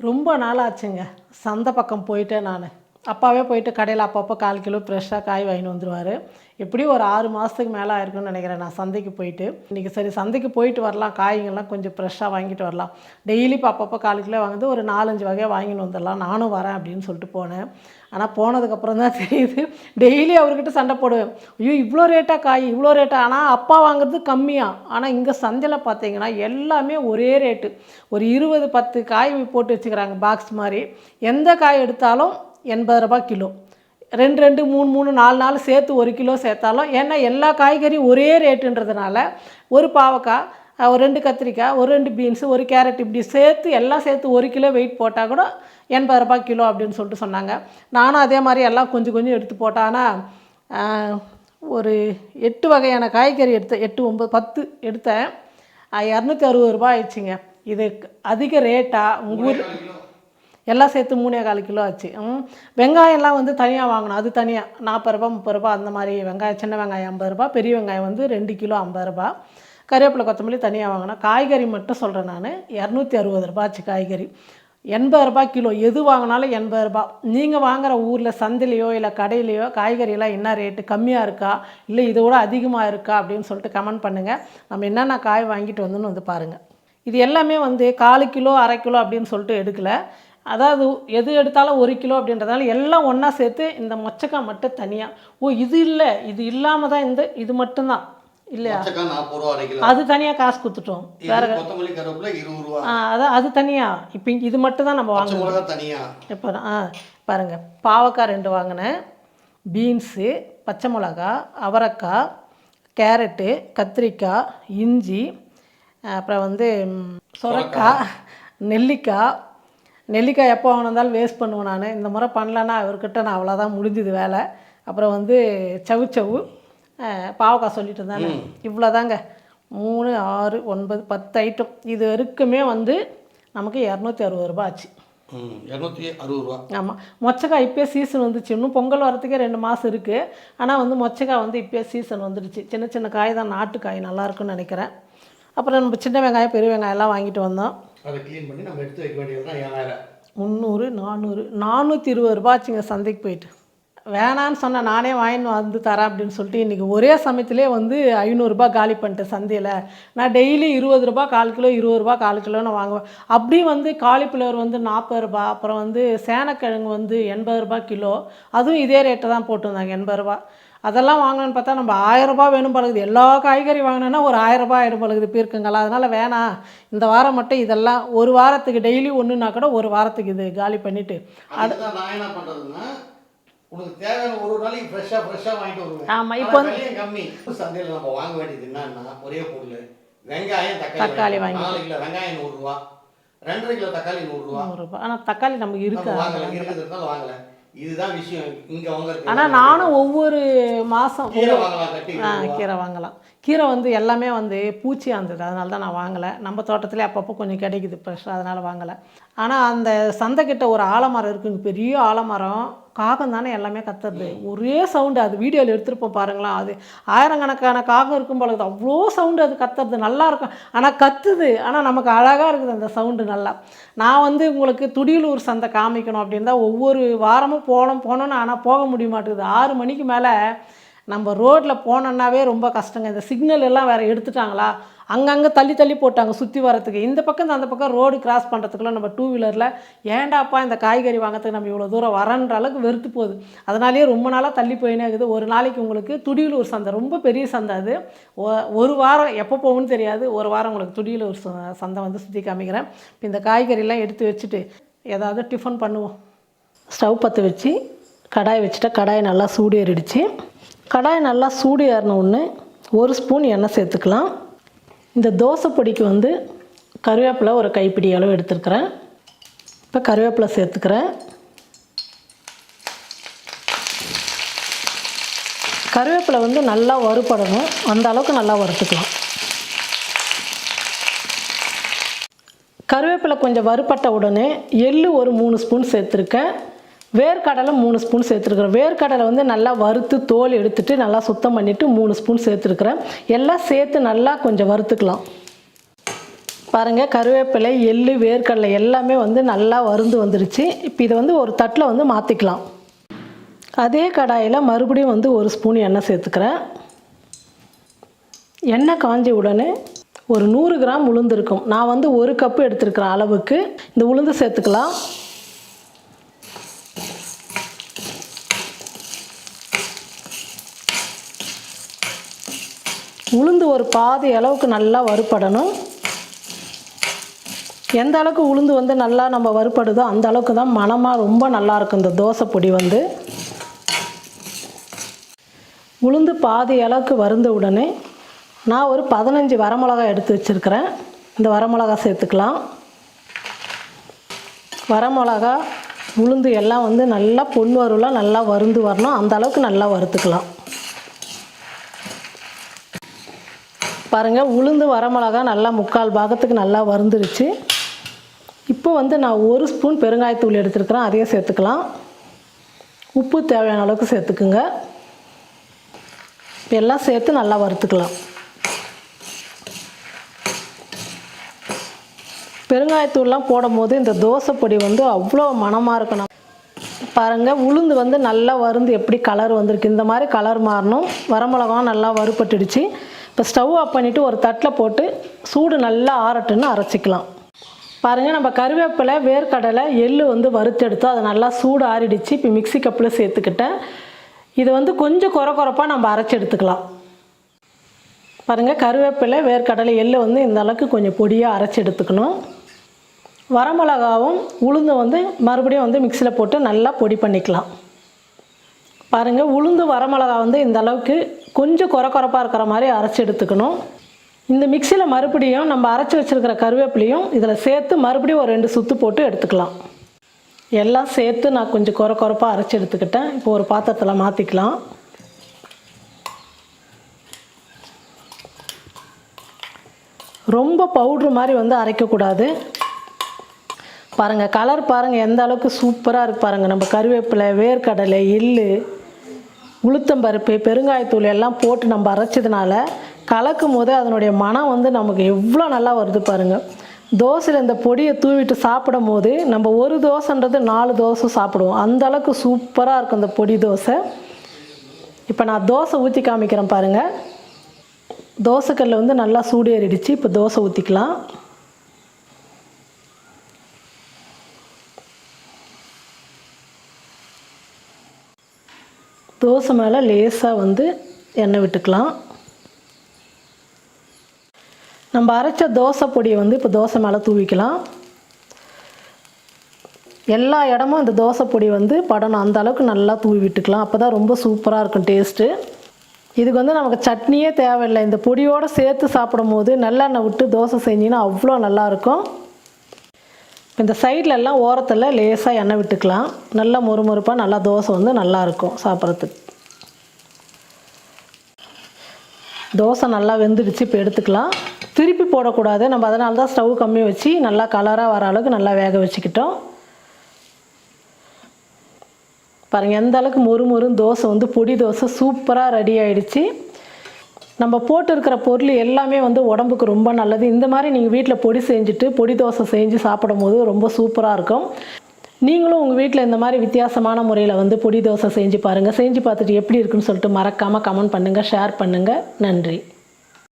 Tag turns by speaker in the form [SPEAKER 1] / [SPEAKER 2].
[SPEAKER 1] ரொம்ப நாள் ஆச்சுங்க சந்தை பக்கம் போயிட்டேன் நான். அப்பாவே போயிட்டு கடையில் அப்பப்போ கால் கிலோ ஃப்ரெஷ்ஷாக காய் வாங்கிட்டு வந்துடுவார் எப்படியும் ஒரு ஆறு மாதத்துக்கு மேலே ஆயிருக்குன்னு நினைக்கிறேன் நான் சந்தைக்கு போயிட்டு. இன்றைக்கி சரி சந்தைக்கு போயிட்டு வரலாம். காய்கள்லாம் கொஞ்சம் ஃப்ரெஷ்ஷாக வாங்கிட்டு வரலாம். டெய்லி இப்போ அப்பப்போ கால் கிலோ வாங்குது ஒரு நாலஞ்சு வகையாக வாங்கிட்டு வந்துடலாம் நானும் வரேன் அப்படின்னு சொல்லிட்டு போனேன். ஆனால் போனதுக்கப்புறம் தான் தெரியுது டெய்லி அவர்கிட்ட சண்டை போடுவேன். ஐயோ இவ்வளோ ரேட்டாக காய் இவ்வளோ ரேட்டாக ஆனால் அப்பா வாங்குறது கம்மியாக ஆனால் இங்கே சந்தையில் பார்த்தீங்கன்னா எல்லாமே ஒரே ரேட்டு ஒரு இருபது பத்து காய் போட்டு வச்சுக்கிறாங்க பாக்ஸ் மாதிரி. எந்த காய் எடுத்தாலும் எண்பது ரூபா கிலோ. ரெண்டு ரெண்டு மூணு மூணு நாலு நாலு சேர்த்து ஒரு கிலோ சேர்த்தாலும் ஏன்னா எல்லா காய்கறியும் ஒரே ரேட்டுன்றதுனால ஒரு பாவக்காய் ஒரு ரெண்டு கத்திரிக்காய் ஒரு ரெண்டு பீன்ஸு ஒரு கேரட் இப்படி சேர்த்து எல்லாம் சேர்த்து ஒரு கிலோ வெயிட் போட்டால் கூட எண்பது ரூபாய் கிலோ அப்படின்னு சொல்லிட்டு சொன்னாங்க. நானும் அதே மாதிரி எல்லாம் கொஞ்சம் கொஞ்சம் எடுத்து போட்டான்னா ஒரு எட்டு வகையான காய்கறி எடுத்தேன். எட்டு ஒம்பது பத்து எடுத்தேன். இரநூத்தி அறுபது ரூபா ஆயிடுச்சுங்க. இது அதிக ரேட்டாக உங்கள் ஊர் எல்லாம் சேர்த்து மூணே கால் கிலோ ஆச்சு. ம். வெங்காயம்லாம் வந்து தனியாக வாங்கணும். அது தனியாக நாற்பது ரூபா முப்பது ரூபா அந்த மாதிரி வெங்காயம் சின்ன வெங்காயம் ஐம்பது ரூபா பெரிய வெங்காயம் வந்து ரெண்டு கிலோ ஐம்பது ரூபா. கருவேப்பிலை கொத்தமல்லி தனியாக வாங்கினேன் காய்கறி மட்டும் சொல்கிறேன் நான். இரநூத்தி அறுபது ரூபா ஆச்சு காய்கறி. எண்பது ரூபாய் கிலோ. எது வாங்கினாலும் எண்பது ரூபாய் நீங்கள் வாங்குகிற ஊரில் சந்திலையோ இல்லை கடையிலையோ காய்கறியெல்லாம் என்ன ரேட்டு? கம்மியாக இருக்கா? இல்லை இதை விட அதிகமாக இருக்கா? அப்படின்னு சொல்லிட்டு கமெண்ட் பண்ணுங்கள் நம்ம என்னென்ன காய் வாங்கிட்டு வந்துன்னு வந்து பாருங்கள் இது எல்லாமே வந்து காலு கிலோ அரை கிலோ அப்படின்னு சொல்லிட்டு எடுக்கலை. அதாவது எது எடுத்தாலும் ஒரு கிலோ அப்படின்றதால எல்லாம் ஒன்றா சேர்த்து இந்த மொச்சக்காய் மட்டும் தனியாக ஓ இது இல்லை. இது இல்லாமல் தான் இந்த இது மட்டும்தான். இல்லையா? அது தனியாக காசு கொடுத்துட்டோம். ஆ, அதான் அது தனியாக இப்போ இது மட்டும் தான் நம்ம வாங்கணும் இப்போ ஆ பாருங்கள் பாவக்காய் ரெண்டு வாங்கினேன். பீன்ஸு பச்சை மிளகா அவரைக்காய் கேரட்டு கத்திரிக்காய் இஞ்சி அப்புறம் வந்து சொரக்காய் நெல்லிக்காய் நெல்லிக்காய் எப்போ வாங்கினாலும் வேஸ்ட் பண்ணுவேன் நான். இந்த முறை பண்ணலன்னா அவர்கிட்ட நான் அவ்வளோதான் முடிஞ்சுது வேலை. அப்புறம் வந்து சவு சவு பாவக்காய் சொல்லிட்டு இருந்தானே. இவ்வளோதாங்க மூணு ஆறு ஒன்பது பத்து ஐட்டம் இது வரைக்குமே வந்து நமக்கு இரநூத்தி அறுபது ரூபாய் ஆச்சு.
[SPEAKER 2] இரநூத்தி அறுபது ரூபா.
[SPEAKER 1] ஆமாம் மொச்சக்காய் இப்போயே சீசன் வந்துச்சு. இன்னும் பொங்கல் வரத்துக்கே ரெண்டு மாதம் இருக்குது ஆனால் வந்து மொச்சக்காய் வந்து இப்போயே சீசன் வந்துடுச்சு. சின்ன சின்ன காய் தான். நாட்டு காய் நல்லா இருக்கும்னு நினைக்கிறேன். அப்புறம் நம்ம சின்ன வெங்காயம் பெரிய வெங்காயம் எல்லாம் வாங்கிட்டு வந்தோம்.
[SPEAKER 2] அதை க்ளீன் பண்ணி நம்ம எடுத்து வைக்க வேண்டியது தான் ஏழாயிரம்
[SPEAKER 1] முந்நூறு நானூறு நானூற்றி இருபது ரூபா ஆச்சுங்க சந்தைக்கு போயிட்டு. வேணான்னு சொன்னேன் நானே வாங்கின்னு வந்து தரேன் அப்படின்னு சொல்லிட்டு இன்றைக்கி ஒரே சமயத்திலே வந்து ஐநூறுரூபா காலி பண்ணிட்டேன் சந்தையில். நான் டெய்லி இருபது ரூபா கால் கிலோ இருபது ரூபா கால் கிலோன்னு வாங்குவேன். அப்படியும் வந்து காலிஃப்ளவர் வந்து நாற்பது ரூபா அப்புறம் வந்து சேனக்கிழங்கு வந்து எண்பது ரூபா கிலோ அதுவும் இதே ரேட்டை தான் போட்டிருந்தாங்க எண்பது ரூபா அதெல்லாம் வாங்கணும்னு பார்த்தா நம்ம ஆயிரம் ரூபாய் வேணும் பழகுது. எல்லா காய்கறி வாங்கினோன்னா ஒரு ஆயிரம் ரூபாய் ஆயிடும் பழகுது பீர்க்கங்களா அதனால் வேணாம். இந்த வாரம் மட்டும் இதெல்லாம் ஒரு வாரத்துக்கு டெய்லி ஒன்றுனா கூட ஒரு வாரத்துக்கு இது காலி பண்ணிவிட்டு
[SPEAKER 2] அதுதான் நான் என்ன பண்ணுறதுன்னா உனக்கு தேவையான ஒரு நாளைக்கு ஃப்ரெஷ்ஷாக ஃப்ரெஷ்ஷாக வாங்கிட்டு வருவேன்.
[SPEAKER 1] ஆமா, இப்போ
[SPEAKER 2] கம்மி. சந்தையில் நம்ம வாங்க வேண்டியது என்னன்னா ஒரே பொருள். வெங்காயம் தக்காளி
[SPEAKER 1] தக்காளி
[SPEAKER 2] வாங்கிக்கலாம். நாலு கிலோ வெங்காயம் நூறுரூவா. ரெண்டரை கிலோ தக்காளி நூறுரூவா.
[SPEAKER 1] நூறுரூபா. ஆனால் தக்காளி நமக்கு இருக்கு?
[SPEAKER 2] வாங்கல. இருக்கிறதுனால வாங்கல. இதுதான் விஷயம். இங்க வாங்குறது
[SPEAKER 1] ஆனால் நானும் ஒவ்வொரு மாதம்
[SPEAKER 2] கீரை வாங்கலாம் கட்டி
[SPEAKER 1] ஆ கீரை வாங்கலாம். கீரை வந்து எல்லாமே வந்து பூச்சியாக இருந்தது அதனால தான் நான் வாங்கலை. நம்ம தோட்டத்திலே அப்பப்போ கொஞ்சம் கிடைக்குது ஃப்ரெஷ்ஷாக அதனால் வாங்கலை. ஆனால் அந்த சந்தைக்கிட்ட ஒரு ஆலமரம் இருக்குங்க. பெரிய ஆலமரம். காகம் தானே எல்லாமே கத்துறது. ஒரே சவுண்டு அது. வீடியோவில் எடுத்துருப்போம் பாருங்களேன். அது ஆயிரக்கணக்கான காகம் இருக்கும் பொழுது அவ்வளோ சவுண்டு அது கத்துறது. நல்லா இருக்கும். ஆனால் கத்துது. ஆனால் நமக்கு அழகாக இருக்குது அந்த சவுண்டு நல்லா. நான் வந்து உங்களுக்கு துடியலூர் சந்தை காமிக்கணும் அப்படின்னு தான் ஒவ்வொரு வாரமும் போனோம் போனோன்னு ஆனால் போக முடிய மாட்டேங்குது. ஆறு மணிக்கு மேலே நம்ம ரோட்டில் போனோன்னாவே ரொம்ப கஷ்டங்க. இந்த சிக்னல் எல்லாம் வேறு எடுத்துட்டாங்களா? அங்கங்கே தள்ளி தள்ளி போட்டாங்க சுற்றி வரத்துக்கு இந்த பக்கம் அந்த பக்கம் ரோடு கிராஸ் பண்ணுறதுக்குள்ள நம்ம டூ வீலரில் ஏண்டாப்பா இந்த காய்கறி வாங்கிறதுக்கு நம்ம இவ்வளோ தூரம் வரன்ற அளவுக்கு வெறுத்து போகுது. அதனாலேயே ரொம்ப நாளாக தள்ளி போயினே இருக்குது. ஒரு நாளைக்கு உங்களுக்கு துடியலூர் சந்தை ரொம்ப பெரிய சந்தை அது. ஒ- ஒரு வாரம் எப்போ போகும்னு தெரியாது. ஒரு வாரம் உங்களுக்கு துடியலூர் ச- சந்தை வந்து சுற்றி காமிக்கிறேன். இப்போ இந்த காய்கறிலாம் எடுத்து வச்சுட்டு ஏதாவது டிஃபன் பண்ணுவோம். ஸ்டவ் பற்ற வச்சு கடாய் வச்சுட்டா கடாய் நல்லா சூடு ஏறிடுச்சு. கடாய் நல்லா சூடு ஏறின ஒன்று ஒரு ஸ்பூன் எண்ணெய் சேர்த்துக்கலாம். இந்த தோசை பொடிக்கு வந்து கருவேப்பிலை ஒரு கைப்பிடி அளவு எடுத்துருக்குறேன். இப்போ கருவேப்பிலை சேர்த்துக்கிறேன். கருவேப்பிலை வந்து நல்லா வறுபடணும். அந்த அளவுக்கு நல்லா வறுத்துக்கலாம். கருவேப்பிலை கொஞ்சம் வறுபட்ட உடனே எள்ளு ஒரு மூணு ஸ்பூன் சேர்த்துருக்கேன். வேர்க்கடலை மூணு ஸ்பூன் சேர்த்துருக்குறேன். வேர்க்கடலை வந்து நல்லா வறுத்து தோல் எடுத்துட்டு நல்லா சுத்தம் பண்ணிவிட்டு மூணு ஸ்பூன் சேர்த்துருக்குறேன். எல்லாம் சேர்த்து நல்லா கொஞ்சம் வறுத்துக்கலாம். பாருங்கள் கருவேப்பிலை எள்ளு வேர்க்கடலை எல்லாமே வந்து நல்லா வறுந்து வந்துருச்சு. இப்போ இதை வந்து ஒரு தட்டில் வந்து மாற்றிக்கலாம் அதே கடாயில் மறுபடியும் வந்து ஒரு ஸ்பூன் எண்ணெய் சேர்த்துக்கிறேன். எண்ணெய் காஞ்ச உடனே ஒரு நூறு கிராம் உளுந்து இருக்கும். நான் வந்து ஒரு கப்பு எடுத்துருக்கிறேன் அளவுக்கு இந்த உளுந்து சேர்த்துக்கலாம். உளுந்து ஒரு பாதி அளவுக்கு நல்லா வறுபடணும். எந்த அளவுக்கு உளுந்து வந்து நல்லா நம்ம வறுபடுதோ அந்த அளவுக்கு தான் மணமாக ரொம்ப நல்லாயிருக்கும் இந்த தோசை பொடி வந்து. உளுந்து பாதி அளவுக்கு வறுந்த உடனே நான் ஒரு பதினஞ்சு வரமிளகாய் எடுத்து வச்சுருக்கிறேன். இந்த வரமிளகா சேர்த்துக்கலாம். வரமிளகா உளுந்து எல்லாம் வந்து நல்லா பொன் வறுவலாக நல்லா வருந்து வரணும். அந்த அளவுக்கு நல்லா வறுத்துக்கலாம். பாருங்கள் உளுந்து வரமிளகா நல்லா முக்கால் பாகத்துக்கு நல்லா வறுந்துருச்சு. இப்போ வந்து நான் ஒரு ஸ்பூன் பெருங்காயத்தூள் எடுத்துருக்குறேன் அதையும் சேர்த்துக்கலாம். உப்பு தேவையான அளவுக்கு சேர்த்துக்குங்க. எல்லாம் சேர்த்து நல்லா வறுத்துக்கலாம். பெருங்காயத்தூள்லாம் போடும்போது இந்த தோசை பொடி வந்து அவ்வளோ மணமாக இருக்கணும். பாருங்கள் உளுந்து வந்து நல்லா வறுந்து எப்படி கலர் வந்திருக்கு. இந்த மாதிரி கலர் மாறணும். வரமிளகாவும் நல்லா வறுப்பட்டுடுச்சு இப்போ ஸ்டவ் ஆஃப் பண்ணிவிட்டு ஒரு தட்டில் போட்டு சூடு நல்லா ஆறட்டுன்னு அரைச்சிக்கலாம். பாருங்கள் நம்ம கருவேப்பிலை வேர்க்கடலை எள்ளு வந்து வறுத்தெடுத்தோம். அதை நல்லா சூடு ஆறிடுச்சு. இப்போ மிக்ஸி கப்பில் சேர்த்துக்கிட்டேன். இது வந்து கொஞ்சம் குறை குறைப்பாக நம்ம அரைச்சி எடுத்துக்கலாம் பாருங்கள் கருவேப்பிலை வேர்க்கடலை எள் வந்து இந்த அளவுக்கு கொஞ்சம் பொடியாக அரைச்சி எடுத்துக்கணும் வரமிளகாவும் உளுந்து வந்து மறுபடியும் வந்து மிக்சியில் போட்டு நல்லா பொடி பண்ணிக்கலாம். பாருங்கள் உளுந்து வரமிளகா வந்து இந்த அளவுக்கு கொஞ்சம் குறை குறைப்பாக இருக்கிற மாதிரி அரைச்சி எடுத்துக்கணும். இந்த மிக்சியில் மறுபடியும் நம்ம அரைச்சி வச்சுருக்கிற கருவேப்பிலையும் இதில் சேர்த்து மறுபடியும் ஒரு ரெண்டு சுற்று போட்டு எடுத்துக்கலாம். எல்லாம் சேர்த்து நான் கொஞ்சம் குறை குறைப்பாக அரைச்சி எடுத்துக்கிட்டேன். இப்போ ஒரு பாத்திரத்தில் மாற்றிக்கலாம் ரொம்ப பவுட்ரு மாதிரி வந்து அரைக்கக்கூடாது பாருங்கள் கலர் பாருங்கள் எந்த அளவுக்கு சூப்பராக இருக்கு பாருங்கள் நம்ம கருவேப்பிலை வேர்க்கடலை எள்ளு உளுத்தம்பருப்பு பெருங்காயத்தூள் எல்லாம் போட்டு நம்ம அரைச்சதுனால கலக்கும் போது அதனுடைய மனம் வந்து நமக்கு எவ்வளோ நல்லா வருது பாருங்கள் தோசையில் இந்த பொடியை தூவிட்டு சாப்பிடும் போது நம்ம ஒரு தோசைன்றது நாலு தோசை சாப்பிடுவோம். அந்த அளவுக்கு சூப்பராக இருக்கும் இந்த பொடி தோசை. இப்போ நான் தோசை ஊற்றி காமிக்கிறேன் பாருங்கள் தோசைக்கல்லில் வந்து நல்லா சூடு ஏறிடுச்சு. இப்போ தோசை ஊற்றிக்கலாம் தோசை மேலே லேசாக வந்து எண்ணெய் விட்டுக்கலாம். நம்ம அரைச்ச தோசை பொடியை வந்து இப்போ தோசை மேலே தூவிக்கலாம். எல்லா இடமும் இந்த தோசை பொடி வந்து படணும். அந்த அளவுக்கு நல்லா தூவி விட்டுக்கலாம். அப்போ தான் ரொம்ப சூப்பராக இருக்கும் டேஸ்ட்டு இதுக்கு வந்து நமக்கு சட்னியே தேவையில்லை. இந்த பொடியோடு சேர்த்து சாப்பிடும் போது நல்லெண்ணெய் விட்டு தோசை செஞ்சிங்கன்னா அவ்வளோ நல்லாயிருக்கும் இந்த சைட்லலாம் ஓரத்தில் லேசாக எண்ணெய் விட்டுக்கலாம். நல்லா மொறுமொறுப்பாக நல்லா தோசை வந்து நல்லாயிருக்கும் சாப்பிட்றதுக்கு. தோசை நல்லா வெந்துடுச்சு இப்போ எடுத்துக்கலாம். திருப்பி போடக்கூடாது. நம்ம அதனால தான் ஸ்டவ் கம்மி வச்சு நல்லா கலராக வர அளவுக்கு நல்லா வேக வச்சுக்கிட்டோம். பாருங்கள் எந்த அளவுக்கு மொறு மொறுன்னு தோசை வந்து பொடி தோசை சூப்பராக ரெடி ஆகிடுச்சு நம்ம போட்டு இருக்கிற பொருள் எல்லாமே வந்து உடம்புக்கு ரொம்ப நல்லது. இந்த மாதிரி நீங்கள் வீட்டில் பொடி செஞ்சுட்டு பொடி தோசை செஞ்சு சாப்பிடும் போது ரொம்ப சூப்பராக இருக்கும். நீங்களும் உங்கள் வீட்டில் இந்த மாதிரி வித்தியாசமான முறையில் வந்து பொடி தோசை செஞ்சு பாருங்கள் செஞ்சு பார்த்துட்டு எப்படி இருக்குன்னு சொல்லிட்டு மறக்காமல் கமெண்ட் பண்ணுங்கள் ஷேர் பண்ணுங்கள் நன்றி.